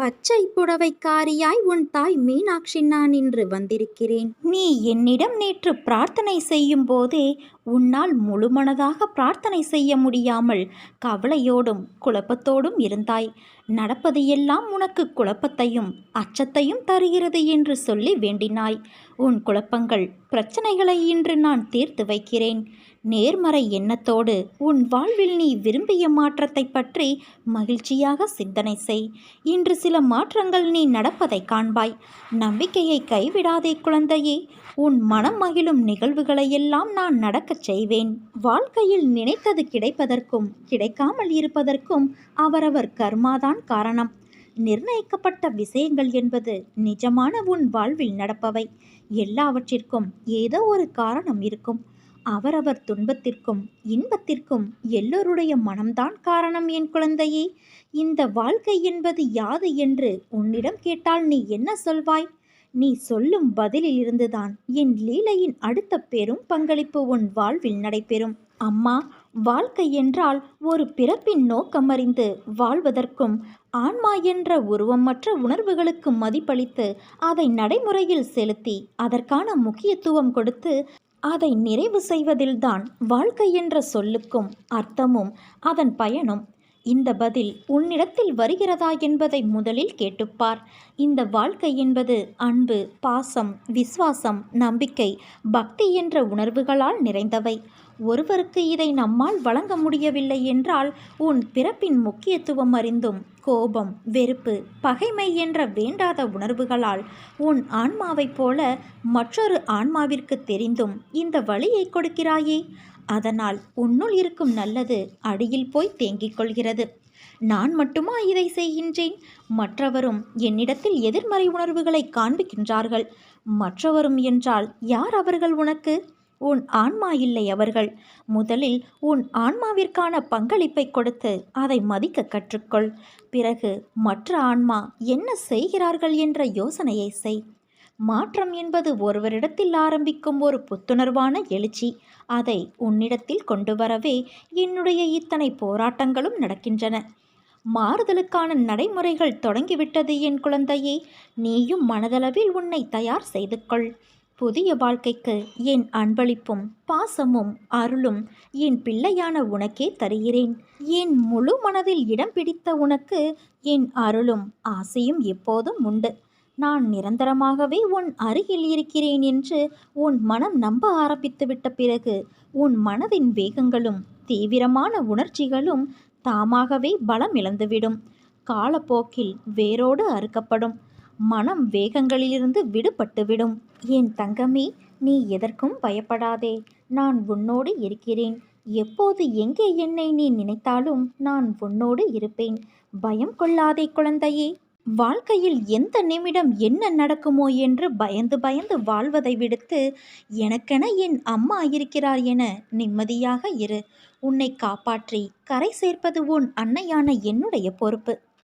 பச்சை புடவைக்காரியாய் உன் தாய் மீனாட்சி நான் இன்று வந்திருக்கிறேன். நீ என்னிடம் நேற்று பிரார்த்தனை செய்யும் போதே உன்னால் முழுமனதாக பிரார்த்தனை செய்ய முடியாமல் கவலையோடும் குழப்பத்தோடும் இருந்தாய். நடப்பது எல்லாம் உனக்கு குழப்பத்தையும் அச்சத்தையும் தருகிறது என்று சொல்லி வேண்டினாய். உன் குழப்பங்கள் பிரச்சனைகளை இன்று நான் தீர்த்து வைக்கிறேன். நேர்மறை எண்ணத்தோடு உன் வாழ்வில் நீ விரும்பிய மாற்றத்தை பற்றி மகிழ்ச்சியாக சிந்தனை செய். இன்று சில மாற்றங்கள் நீ நடப்பதை காண்பாய். நம்பிக்கையை கைவிடாதே குழந்தையே. உன் மனம் மகிழும் நிகழ்வுகளையெல்லாம் நான் நடக்கச் செய்வேன். வாழ்க்கையில் நினைத்தது கிடைப்பதற்கும் கிடைக்காமல் இருப்பதற்கும் அவரவர் கர்மாதான் காரணம். நிர்ணயிக்கப்பட்ட விஷயங்கள் என்பது நிஜமான உன் வாழ்வில் நடப்பவை. எல்லாவற்றிற்கும் ஏதோ ஒரு காரணம் இருக்கும். அவரவர் துன்பத்திற்கும் இன்பத்திற்கும் எல்லோருடைய மனம்தான் காரணம் என் குழந்தையே. இந்த வாழ்க்கை என்பது யாது என்று உன்னிடம் கேட்டால் நீ என்ன சொல்வாய்? நீ சொல்லும் பதிலில் இருந்துதான் என் லீலையின் அடுத்த பெரும் பங்களிப்பு உன் வாழ்வில் நடைபெறும். அம்மா வாழ்க்கை என்றால் ஒரு பிறப்பின் நோக்கம் அறிந்து வாழ்வதற்கும் ஆன்மா என்ற உருவமற்ற உணர்வுகளுக்கு மதிப்பளித்து அதை நடைமுறையில் செலுத்தி அதற்கான முக்கியத்துவம் கொடுத்து அதை நிறைவு செய்வதில்தான் வாழ்க்கை என்ற சொல்லுக்கும் அர்த்தமும் அதன் பயனும். இந்த பதில் உன்னிடத்தில் வருகிறதா என்பதை முதலில் கேட்டுப்பார். இந்த வாழ்க்கை என்பது அன்பு பாசம் விசுவாசம் நம்பிக்கை பக்தி என்ற உணர்வுகளால் நிறைந்தவை. ஒருவருக்கு இதை நம்மால் வழங்க முடியவில்லை என்றால் உன் பிறப்பின் முக்கியத்துவம் அறிந்தும் கோபம் வெறுப்பு பகைமை என்ற வேண்டாத உணர்வுகளால் உன் ஆன்மாவைப் போல மற்றொரு ஆன்மாவிற்கு தெரிந்தும் இந்த வழியை கொடுக்கிறாயே. அதனால் உன்னுள் இருக்கும் நல்லது அடியில் போய் தேங்கிக் கொள்கிறது. நான் மட்டுமா இதை செய்கின்றேன்? மற்றவரும் என்னிடத்தில் எதிர்மறை உணர்வுகளை காண்பிக்கின்றார்கள். மற்றவரும் என்றால் யார் அவர்கள் உனக்கு? உன் ஆன்மா இல்லை அவர்கள். முதலில் உன் ஆன்மாவிற்கான பங்களிப்பை கொடுத்து அதை மதிக்க கற்றுக்கொள். பிறகு மற்ற ஆன்மா என்ன செய்கிறார்கள் என்ற யோசனையை செய். மாற்றம் என்பது ஒருவரிடத்தில் ஆரம்பிக்கும் ஒரு புத்துணர்வான எழுச்சி. அதை உன்னிடத்தில் கொண்டு வரவே என்னுடைய இத்தனை போராட்டங்களும் நடக்கின்றன. மாறுதலுக்கான நடைமுறைகள் தொடங்கிவிட்டது என் குழந்தையே. நீயும் மனதளவில் உன்னை தயார் செய்து கொள் புதிய வாழ்க்கைக்கு என் அன்பளிப்பும் பாசமும் அருளும் என் பிள்ளையான உனக்கே தருகிறேன். என் முழு மனதில் இடம் பிடித்த உனக்கு என் அருளும் ஆசையும் எப்போதும் உண்டு. நான் நிரந்தரமாகவே உன் அருகில் இருக்கிறேன் என்று உன் மனம் நம்ப ஆரம்பித்துவிட்ட பிறகு உன் மனதின் வேகங்களும் தீவிரமான உணர்ச்சிகளும் தாமாகவே பலம் இழந்துவிடும். காலப்போக்கில் வேரோடு அறுக்கப்படும். மனம் வேகங்களிலிருந்து விடுபட்டுவிடும். என் தங்கமே நீ எதற்கும் பயப்படாதே. நான் உன்னோடு இருக்கிறேன். எப்போது எங்கே என்னை நீ நினைத்தாலும் நான் உன்னோடு இருப்பேன். பயம் கொள்ளாதே குழந்தையே. வாழ்க்கையில் எந்த நிமிடம் என்ன நடக்குமோ என்று பயந்து பயந்து வாழ்வதை விடுத்து எனக்கென என் அம்மா இருக்கிறார் என நிம்மதியாக இரு. உன்னை காப்பாற்றி கரை சேர்ப்பது உன் அன்னையான என்னுடைய பொறுப்பு.